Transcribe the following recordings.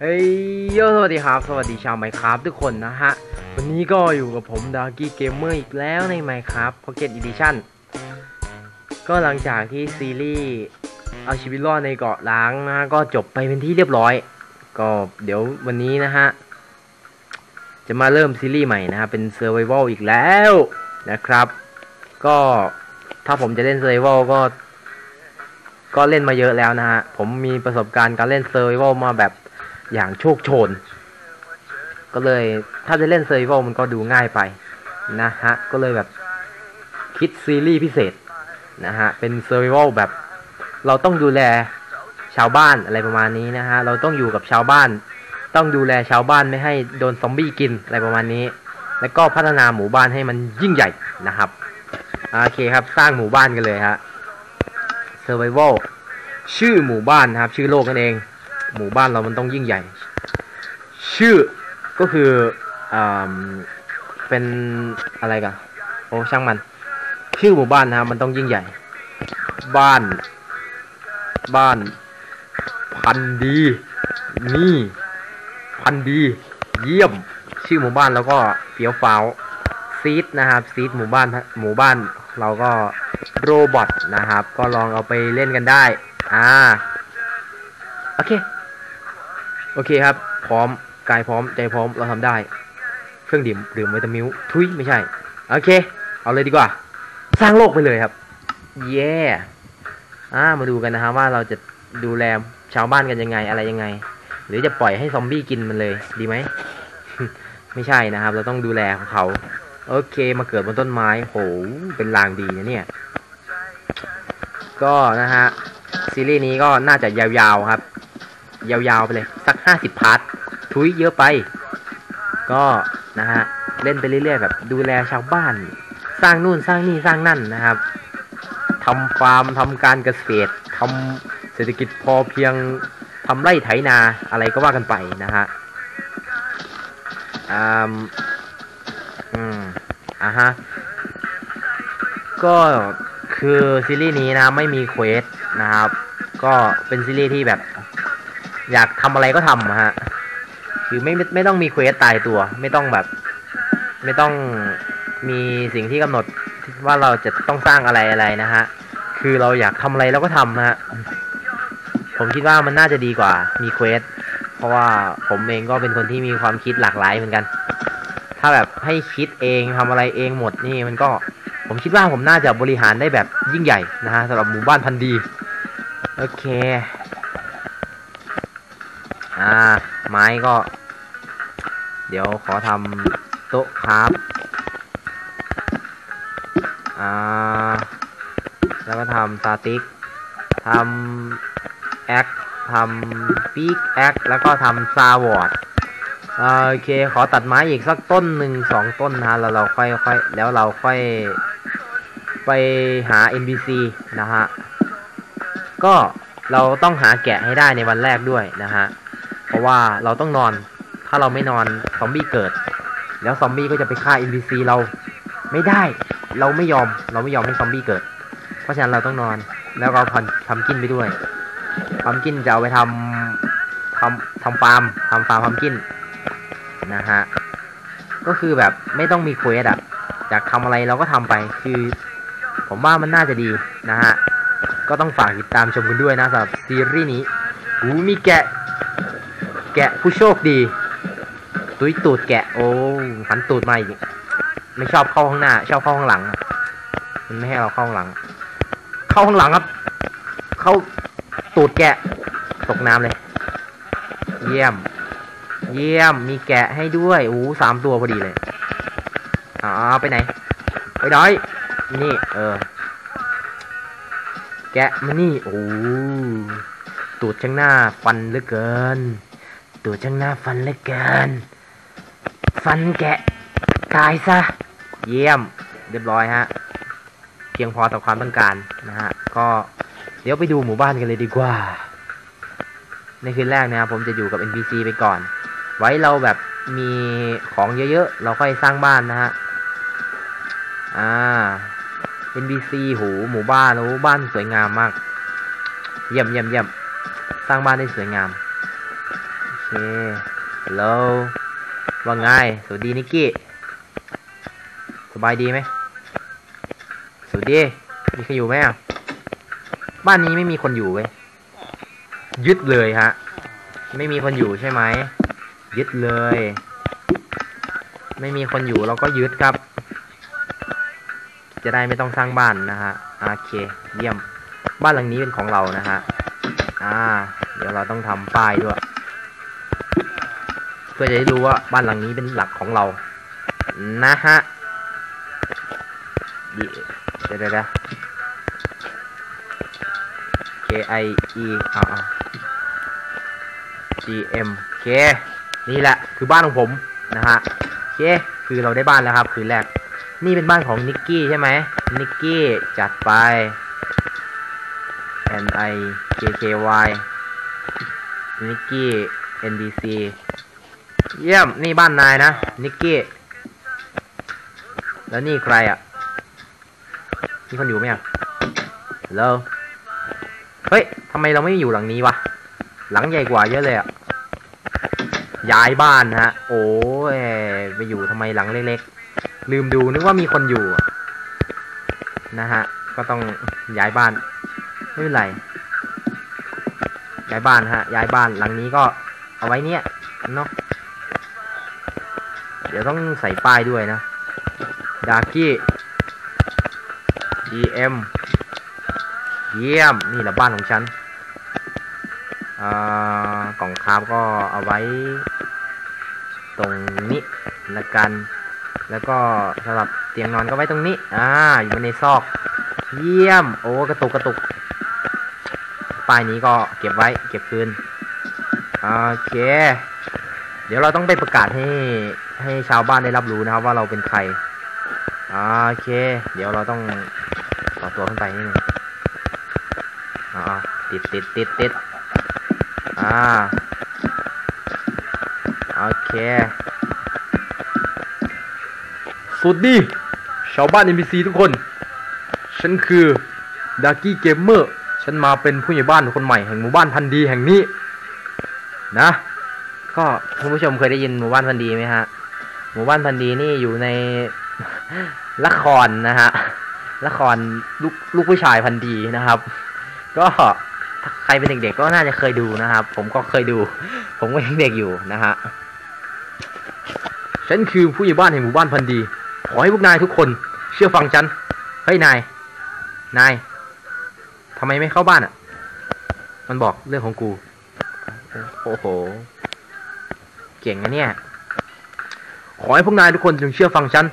เฮ้ยโยสวัสดีครับ สวัสดีชาวไมค์ครับทุกคนนะฮะ วันนี้ก็อยู่กับผมดาร์กี้เกมเมอร์อีกแล้วใน Minecraft Pocket Edition ก็หลังจากที่ซีรีส์เอาชีวิตรอดในเกาะล้างนะ ก็จบไปเป็นที่เรียบร้อย ก็เดี๋ยววันนี้นะฮะ จะมาเริ่มซีรีส์ใหม่นะฮะ เป็น Survival อีกแล้วนะครับ ก็ถ้าผมจะเล่น Survival ก็ ก็เล่นมาเยอะแล้วนะฮะ ผมมีประสบการณ์การเล่น Survival มาแบบ อย่างโชคโชน ก็เลยถ้าจะเล่น Survival มันก็ดูง่ายไปนะฮะ ก็เลยแบบคิดซีรีส์พิเศษนะฮะ เป็น Survival แบบเราต้องดูแลชาวบ้านอะไรประมาณนี้นะฮะ เราต้องอยู่กับชาวบ้าน ต้องดูแลชาวบ้านไม่ให้โดนซอมบี้กินอะไรประมาณนี้ แล้วก็พัฒนาหมู่บ้านให้มันยิ่งใหญ่นะครับ โอเคครับ สร้างหมู่บ้านกันเลยฮะ Survival ชื่อหมู่บ้านนะครับ ชื่อโลกนั่นเอง หมู่บ้านเรามันต้องยิ่งใหญ่ ชื่อก็คืออเป็นอะไรกันโอ้ช่างมัน ชื่อหมู่บ้านนะครับมันต้องยิ่งใหญ่ บ้าน บ้าน พันดี นี่ พันดี เยี่ยม ชื่อหมู่บ้านแล้วก็เฟี้ยวฟ้าวซีดนะครับซีดหมู่บ้านหมู่บ้านเราก็โรบอทนะครับ ก็ลองเอาไปเล่นกันได้ อ่า โอเค โอเคครับ พร้อม กายพร้อม ใจพร้อม เราทำได้ เครื่องดื่มดื่มวิตามิวทุยไม่ใช่ โอเค เอาเลยดีกว่า สร้างโลกไปเลยครับ เย่อ่า มาดูกันนะครับว่าเราจะดูแลชาวบ้านกันยังไงอะไรยังไง หรือจะปล่อยให้ซอมบี้กินมันเลย ดีไหม ไม่ใช่นะครับ เราต้องดูแลของเขา โอเค มาเกิดบนต้นไม้โห เป็นลางดีนะเนี่ย ก็นะฮะ ซีรีส์นี้ก็น่าจะยาวๆครับ ยาวๆไปเลย สักห้าสิบพาร์ททุยเยอะไป ก็นะฮะเล่นไปเรื่อยๆแบบดูแลชาวบ้าน สร้างนู่นสร้างนี่สร้างนั่นนะครับทำฟาร์มทำการเกษตรทำเศรษฐกิจพอเพียงทำไร่ไถนาอะไรก็ว่ากันไปนะฮะอ่าอืมอะฮะ ก็คือซีรีส์นี้นะไม่มีเควสนะครับ ก็เป็นซีรีส์ที่แบบ อยากทำอะไรก็ทำฮะคือไม่ไม่ไม่ต้องมีเควสตายตัว ไม่ต้องแบบ ไม่ต้องมีสิ่งที่กำหนดว่าเราจะต้องสร้างอะไรอะไรนะฮะ คือเราอยากทำอะไรเราก็ทำฮะ ผมคิดว่ามันน่าจะดีกว่า มีเควส เพราะว่าผมเองก็เป็นคนที่มีความคิดหลากหลายเหมือนกัน ถ้าแบบให้คิดเองทำอะไรเองหมดนี่มันก็ ผมคิดว่าผมน่าจะบริหารได้แบบยิ่งใหญ่นะฮะสำหรับหมู่บ้านพันธ์ดี โอเค อ่า ไม้ก็ เดี๋ยวขอทำโต๊ะครับอ่า แล้วก็ทำสติ๊กทำแอคทำปีกแอคแล้วก็ทำซาวอร์ดโอเค ขอตัดไม้อีกสักต้นหนึ่งสองต้นนะแล้วเราค่อยค่อยแล้วเราค่อยไปหา NPC นะฮะ ก็เราต้องหาแกะให้ได้ในวันแรกด้วยนะฮะ ราะว่าเราต้องนอน ถ้าเราไม่นอนซอมบี้เกิด แล้วซอมบี้ก็จะไปฆ่า NPC เราไม่ได้ เราไม่ยอม เราไม่ยอมให้ซอมบี้เกิด เพราะฉะนั้นเราต้องนอน แล้วก็ทำทำกินไปด้วยทำกินจะเอาไปทำทำทำฟาร์มทำฟาร์มทำกินนะฮะ ก็คือแบบไม่ต้องมีเควสอะอยากทำอะไรเราก็ทำไป คือ ผมว่ามันน่าจะดีนะฮะ ก็ต้องฝากติดตามชมกันด้วยนะสำหรับซีรีส์นี้หูมีแกะ แกะผู้โชคดี ตุยตูดแกะ โอ้หันตูดมาอีก ไม่ชอบเข้าข้างหน้า ชอบเข้าข้างหลัง มันไม่ให้เราเข้าข้างหลัง เข้าข้างหลังครับ เข้าตูดแกะ ตกน้ำเลย เยี่ยม เยี่ยม มีแกะให้ด้วยโอ้สามตัวพอดีเลยอ๋อไปไหน ไปน้อย นี่ เออ แกะมานี่ โอ้ตูดช่างหน้าฟันเหลือเกิน ตูดช่างหน้าฟันเหลือเกิน ฟันแกะ ตายซะ เยี่ยม เรียบร้อยฮะ เพียงพอต่อความต้องการนะฮะ ก็เดี๋ยวไปดูหมู่บ้านกันเลยดีกว่า ในคืนแรกนะครับผมจะอยู่กับ NPC ไปก่อน ไว้เราแบบมีของเยอะๆ เราค่อยสร้างบ้านนะฮะ อ่า NPC หูหมู่บ้านโอ้บ้านสวยงามมาก เยี่ยมเยี่ยมเยี่ยมสร้างบ้านได้สวยงาม เคฮัลโหลว่าไงสวัสดีนิกกี้ สบายดีไหมสวัสดี มีใครอยู่ไหมอะ บ้านนี้ไม่มีคนอยู่เว้ย ยึดเลยฮะ ไม่มีคนอยู่ใช่ไหม ยึดเลย ไม่มีคนอยู่เราก็ยึดครับ จะได้ไม่ต้องสร้างบ้านนะฮะ โอเค เยี่ยม บ้านหลังนี้เป็นของเรานะฮะ อ่า เดี๋ยวเราต้องทำป้ายด้วย เพื่อจะได้รู้ว่าบ้านหลังนี้เป็นหลักของเรา นะฮะเดี๋ยวเดี๋ยวเดี๋ยว K I E อ่า G M K นี่แหละคือบ้านของผมนะฮะเคคือเราได้บ้านแล้วครับ คืนแรก นี่เป็นบ้านของนิกกี้ใช่ไหมนิกกี้จัดไป N I K K Y นิกกี้ N D C เยี่ยม นี่บ้านนายนะ นิกกี้ แล้วนี่ใครอะ มีคนอยู่ไหมอะฮัลโหลเฮ้ยทำไมเราไม่อยู่หลังนี้วะ หลังใหญ่กว่าเยอะเลยอะ ย้ายบ้านฮะ โอ้ยไปอยู่ทำไมหลังเล็กๆ ลืมดูนึกว่ามีคนอยู่ นะฮะ ก็ต้องย้ายบ้าน ไม่เป็นไร ย้ายบ้านฮะ ย้ายบ้านหลังนี้ก็เอาไว้เนี่ยเนาะ ดี๋ยวต้องใส่ป้ายด้วยนะดากี้ GM เยี่ยม นี่แหละบ้านของฉันอ่ากล่องคราฟก็เอาไว้ ตรงนี้ละกัน แล้วก็สำหรับเตียงนอนก็ไว้ตรงนี้ อ่า อยู่ในซอก เยี่ยม โอ้ กระตุกกระตุก ป้ายนี้ก็เก็บไว้ เก็บคืน โอเค เดี๋ยวเราต้องไปประกาศให้ ให้ชาวบ้านได้รับรู้นะครับ ว่าเราเป็นใครโอเค เดี๋ยวเราต้องต่อตัวขึ้นไปนิดนึงอ่าติดติดติดติดอ่าโอเคสวัสดีชาวบ้าน NPC ทุกคน ฉันคือดาร์กี้เกมเมอร์ฉันมาเป็นผู้ใหญ่บ้านคนใหม่แห่งหมู่บ้านพันธุ์ดีแห่งนี้ นะ ก็คุณผู้ชมเคยได้ยินหมู่บ้านพันธุ์ดีไหมฮะ หมู่บ้านพันธีนี่อยู่ในละครนะฮะละครลูกลูกผู้ชายพันธีนะครับ ก็ใครเป็นเด็กๆก็น่าจะเคยดูนะครับ ผมก็เคยดู ผมก็ยังเด็กอยู่นะฮะฉันคือผู้ใหญ่บ้านแห่งหมู่บ้านพันธีขอให้พวกนายทุกคน เชื่อฟังฉันเฮ้ยนายนายทำไมไม่เข้าบ้านอะ มันบอกเรื่องของกู โอ้โห เก่งนะเนี่ย ขอให้พวกนายทุกคนจงเชื่อฟังฉัน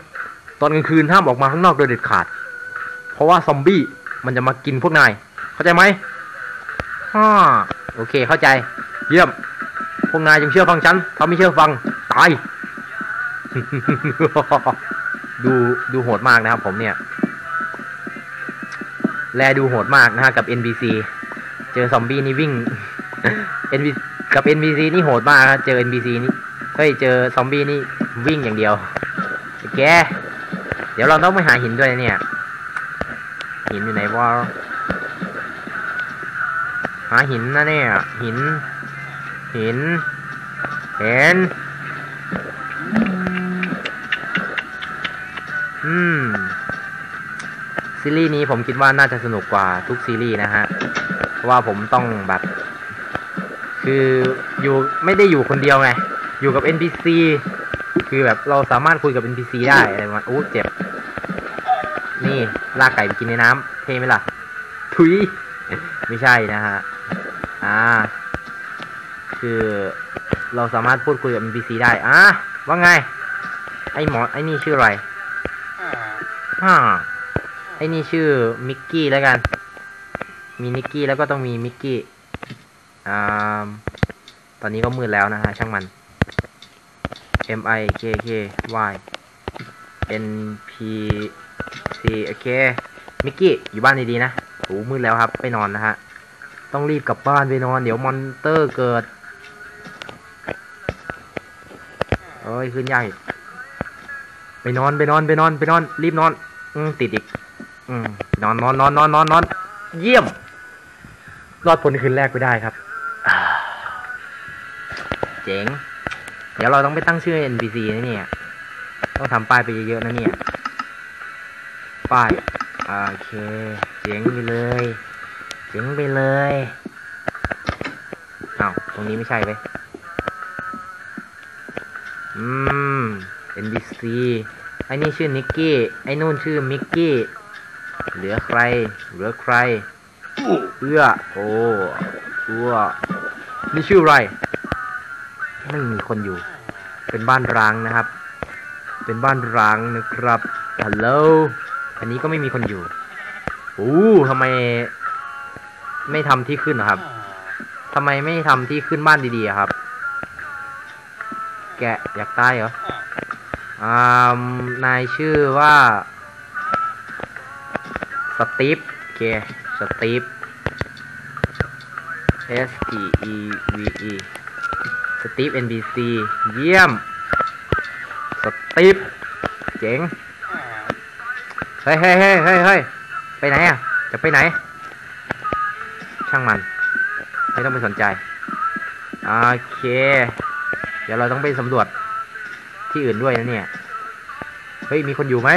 ตอนกลางคืนห้ามออกมาข้างนอกโดยเด็ดขาด เพราะว่าซอมบี้มันจะมากินพวกนาย เข้าใจไหมฮ่าโอเคเข้าใจ เยี่ยม พวกนายจงเชื่อฟังฉันถ้าไม่เชื่อฟัง ตาย ดูดูโหดมากนะครับผมเนี่ย แลดูโหดมากนะฮะกับ NPC เจอซอมบี้นี่วิ่ง NPC กับ NPC นี่โหดมากนะเจอ NPC นี่เฮ้ยเจอซอมบี้นี่ วิ่งอย่างเดียวโอเคเดี๋ยวเราต้องไปหาหินด้วยเนี่ย หินอยู่ไหนวะหาหินนะเนี่ย หิน หิน เห็น อืม ซีรีส์นี้ผมคิดว่าน่าจะสนุกกว่าทุกซีรีส์นะฮะ เพราะว่าผมต้องแบบ คืออยู่ไม่ได้อยู่คนเดียวไง อยู่กับ NPC คือแบบเราสามารถคุยกับ NPC ได้อะไรประมาณโอ้เจ็บ นี่ลากไก่ไปกินในน้ำเท่ไหมล่ะ ทุย ไม่ใช่นะฮะ อ่า คือเราสามารถพูดคุยกับ NPC ได้อะว่าไง ไอหมอไอนี่ชื่ออะไรฮ่าไอนี่ชื่อมิกกี้แล้วกัน มีนิกกี้แล้วก็ต้องมีมิกกี้อ่าตอนนี้ก็มืดแล้วนะฮะ ช่างมัน M I K K Y N P C โอเค มิกกี้ อยู่บ้านดีๆนะโอ้มืดแล้วครับ ไปนอนนะฮะ ต้องรีบกลับบ้านไปนอน เดี๋ยวมอนเตอร์เกิด เอ้ย ขึ้นยากอีกไปนอนไปนอนไปนอนไปนอน รีบนอน อืมติดอีก อืมนอนนอนนอนนอนนอนนอน เยี่ยม รอดพ้นคืนแรกไปได้ครับ เจ๋ง ดี๋ยวเราต้องไปตั้งชื่อ NPC นะเนี่ย ต้องทำป้ายไปเยอะๆนะเนี่ย ป้ายโอเค เจ๋งไปเลย เจ๋งไปเลยอ้าวตรงนี้ไม่ใช่เว้ยอืม NPC ไอ้นี่ชื่อนิกกี้ ไอ้นู่นชื่อมิกกี้ เหลือใคร เหลือใคร เอื้อ โอ้เอื้อนี่ชื่ออะไร ไม่มีคนอยู่ เป็นบ้านร้างนะครับ เป็นบ้านร้างนะครับฮัลโหลอันนี้ก็ไม่มีคนอยู่โอ้ทำไม ไม่ทำที่ขึ้นนะครับทำไมไม่ทำที่ขึ้นบ้านดีๆครับ แกอยากตายเหรออ่านายชื่อว่าสตีฟโอเคสตีฟ S T E V E สตีฟ NBC เยี่ยม สตีฟเจ๋งเฮ้ยเฮ้ยเฮ้ยเฮ้ยเฮ้ยไปไหนอะ จะไปไหน ช่างมัน ไม่ต้องไปสนใจ โอเค เดี๋ยวเราต้องไปสำรวจที่อื่นด้วยนะเนี่ย เฮ้ย มีคนอยู่ไหม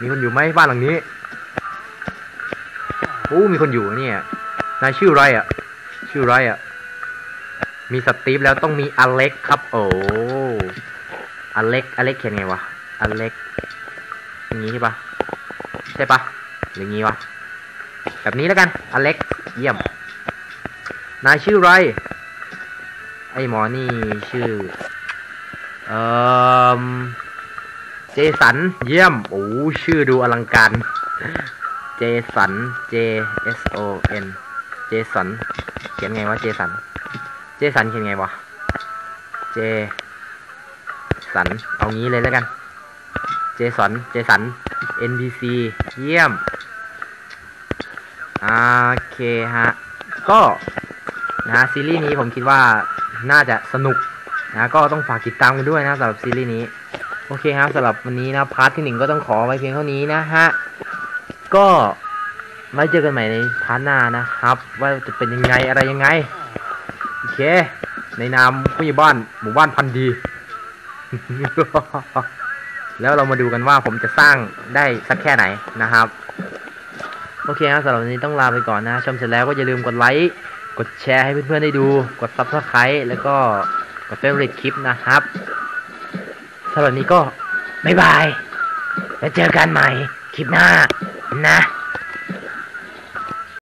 มีคนอยู่ไหมบ้านหลังนี้โอ้มีคนอยู่นะเนี่ย นายชื่อไรอะ ชื่อไรอะ มีสตีฟแล้วต้องมีอเล็กครับ โอ้อเล็กอเล็กเขียนไงวะอเล็กอย่างนี้ใช่ปะใช่ปะหรือย่างงี้วะแบบนี้แล้วกันอเล็กเยี่ยม นายชื่อไร ไอ้หมอนี่ชื่อ เอ่อเจสัน เยี่ยม โอ้ชื่อดูอลังการ เจสัน J S O N เจสัน เขียนไงวะเจสัน เจสันเขียนไงวะ เจสัน เอางี้เลยแล้วกัน เจสัน เจสัน NPC เยี่ยม โอเคฮะ ก็นะฮะซีรีส์นี้ผมคิดว่าน่าจะสนุกนะก็ต้องฝากติดตามกันด้วยนะสำหรับซีรีส์นี้ โอเคครับสำหรับวันนี้นะพาร์ทที่หนึ่งก็ต้องขอไว้เพียงเท่านี้นะฮะ ก็ไว้เจอกันใหม่ในพาร์ทหน้านะครับ ว่าจะเป็นยังไงอะไรยังไง เค ในนามผู้ใหญ่บ้านหมู่บ้านพันธ์ดี แล้วเรามาดูกันว่าผมจะสร้างได้สักแค่ไหนนะครับ โอเคครับสำหรับวันนี้ต้องลาไปก่อนนะ ชมเสร็จแล้วก็อย่าลืมกดไลค์ กดแชร์ให้เพื่อนๆได้ดู กด subscribe แล้วก็กด favorite คลิปนะครับสำหรับวันนี้ก็บ๊ายบาย แล้วเจอกันใหม่คลิปหน้านะ